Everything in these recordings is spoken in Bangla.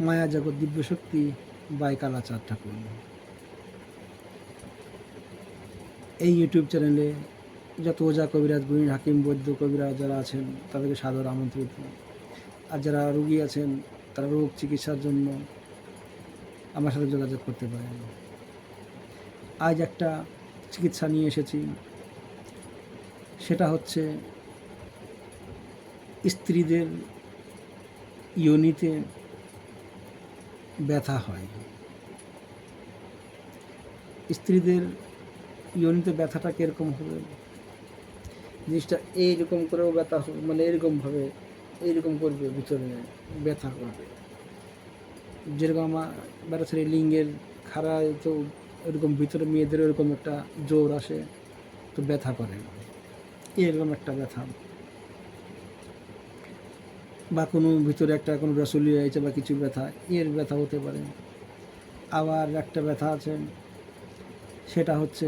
মায়া জগৎ দিব্যশক্তি বাই কালাচার ঠাকুর। এই ইউটিউব চ্যানেলে যত ওজা কবিরাজ গুণী হাকিম, বৈদ্য কবিরাজ যারা আছেন, তাদেরকে সাদর আমন্ত্রিত। আর যারা রুগী আছেন, তারা রোগ চিকিৎসার জন্য আমার সাথে যোগাযোগ করতে পারেন। আজ একটা চিকিৎসা নিয়ে এসেছি। সেটা হচ্ছে স্ত্রীদের ইয়নিতে ব্যথা হয়। স্ত্রীদের ইয়নিতে ব্যথাটা কীরকম হবে? জিনিসটা এইরকম করেও ব্যথা হবে মানে এরকমভাবে এইরকম করবে, ভিতরে ব্যথা করবে। যেরকম আমার ব্যথা ছেড়ে লিঙ্গের খাড়া তো এরকম ভিতরে মেয়েদের এরকম একটা জোর আসে, তো ব্যথা করে। এরকম একটা ব্যথা। বা কোনো ভিতরে একটা কোনো রসুলি হয়েছে বা কিছু ব্যথা, এর ব্যথা হতে পারে। আবার একটা ব্যথা আছে, সেটা হচ্ছে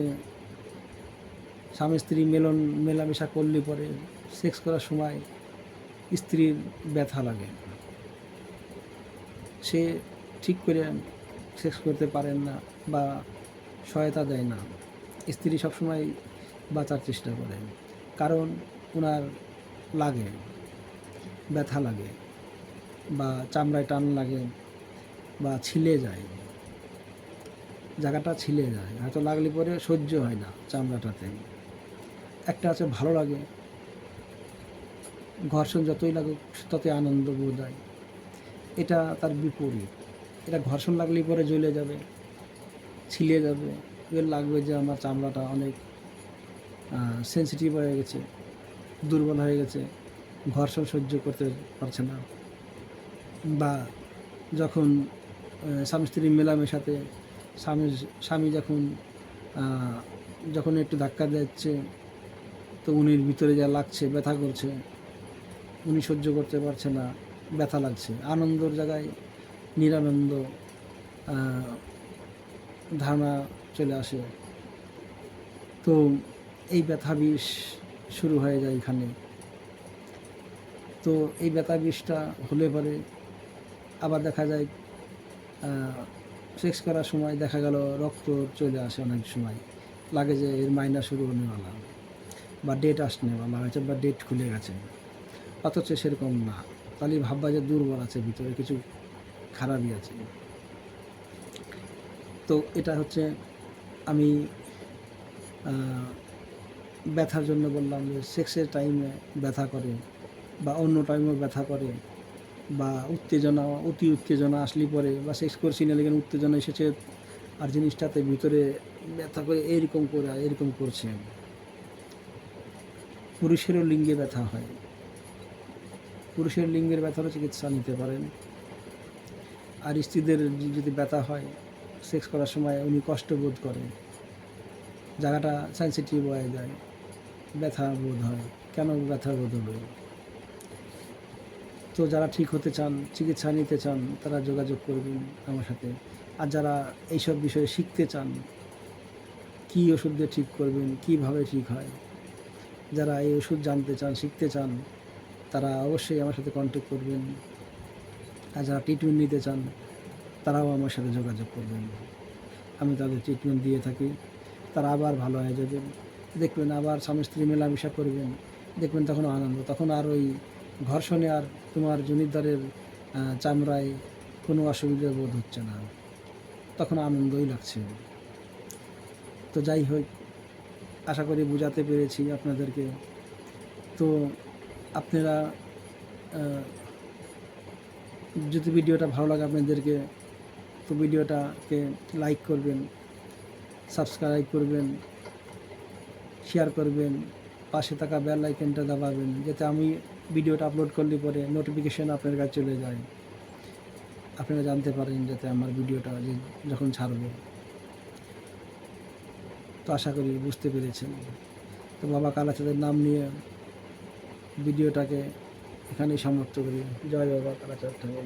স্বামী স্ত্রী মেলন, মেলামেশা করলে পরে সেক্স করার সময় স্ত্রীর ব্যথা লাগে। সে ঠিক করে সেক্স করতে পারেন না বা সহায়তা দেয় না। স্ত্রী সবসময় বাঁচার চেষ্টা করেন কারণ ওনার লাগে। ব্যথা লাগে বা চামড়ায় টান লাগে বা ছিলে যায়। জায়গাটা ছিলে যায়, হয়তো লাগলে পরে সহ্য হয় না চামড়াটাতে। একটা আছে ভালো লাগে। ঘর্ষণ যতই লাগুক, ততই আনন্দ বোধ হয়। এটা তার বিপরীত। এটা ঘর্ষণ লাগলেই পরে জ্বলে যাবে, ছিলে যাবে। এর লাগবে যে আমার চামড়াটা অনেক সেন্সিটিভ হয়ে গেছে, দুর্বল হয়ে গেছে। ঘর্ষণ সহ্য করতে পারছে না। বা যখন স্বামী স্ত্রী মেলামেশাতে স্বামী স্বামী যখন যখন একটু ধাক্কা দিচ্ছে, তো উনির ভিতরে যা লাগছে, ব্যথা করছে, উনি সহ্য করতে পারছে না, ব্যথা লাগছে। আনন্দর জায়গায় নিরানন্দ ধারণা চলে আসে। তো এই ব্যথা বিষ শুরু হয়ে যায় এখানে। তো এই ব্যথা বিষটা হলে পরে আবার দেখা যায় সেক্স করার সময় দেখা গেল রক্ত চলে আসে অনেক সময়। লাগে যে এর মাইনা শুরু হনেওয়ালা বা ডেট আসনেওয়ালা হয়েছে বা ডেট খুলে গেছে। অথচ সেরকম না। তাহলে ভাববা যে দুর্বল আছে ভিতরে, কিছু খারাপই আছে। তো এটা হচ্ছে আমি ব্যথার জন্য বললাম যে সেক্সের টাইমে ব্যথা করে। বা অন্য টাইমেও ব্যথা করে বা উত্তেজনা, অতি উত্তেজনা আসলে পরে বা সেক্স করছি না লেগে উত্তেজনা এসেছে আর জিনিসটাতে ভিতরে ব্যথা করে এরকম করে, এরকম করছে। পুরুষেরও লিঙ্গে ব্যথা হয়। পুরুষের লিঙ্গের ব্যথারও চিকিৎসা নিতে পারেন। আর স্ত্রীদের যদি ব্যথা হয় সেক্স করার সময় উনি কষ্ট বোধ করেন। জায়গাটা সেন্সিটিভ হয়ে যায়। ব্যথা বোধ হয়। কেন ব্যথা বোধ হলো তো যারা ঠিক হতে চান, চিকিৎসা নিতে চান, তারা যোগাযোগ করবেন আমার সাথে। আর যারা এইসব বিষয়ে শিখতে চান, কী ওষুধ দিয়ে ঠিক করবেন, কীভাবে ঠিক হয়, যারা এই ওষুধ জানতে চান, শিখতে চান, তারা অবশ্যই আমার সাথে কন্ট্যাক্ট করবেন। আর যারা ট্রিটমেন্ট নিতে চান, তারাও আমার সাথে যোগাযোগ করবেন। আমি তাদের ট্রিটমেন্ট দিয়ে থাকি। তারা আবার ভালো হয়ে যাবেন দেখবেন আবার স্বামী স্ত্রী মেলামেশা করবেন। দেখবেন তখন আনন্দ, তখন আর ওই ঘর্ষণে আর তোমার জনিদ্বারের আহ, চামড়ায় কোনো অসুবিধা বোধ হচ্ছে না। তখন আনন্দই লাগছে। তো যাই হোক আশা করি বোঝাতে পেরেছি আপনাদেরকে। তো আপনারা যদি ভিডিওটা ভালো লাগে আপনাদেরকে তো ভিডিওটাকে লাইক করবেন সাবস্ক্রাইব করবেন শেয়ার করবেন পাশে থাকা বেল আইকনটা দাবাবেন যাতে আমি ভিডিওটা আপলোড করলে পরে নোটিফিকেশান আপনার কাছে চলে যায়। আপনারা জানতে পারেন যাতে আমার ভিডিওটা যে যখন ছাড়ব। তো আশা করি বুঝতে পেরেছেন। তো বাবা কালাচাঁদের নাম নিয়ে ভিডিওটাকে এখানেই সমাপ্ত করি। জয় বাবা কালাচাঁদ ঠাকুর।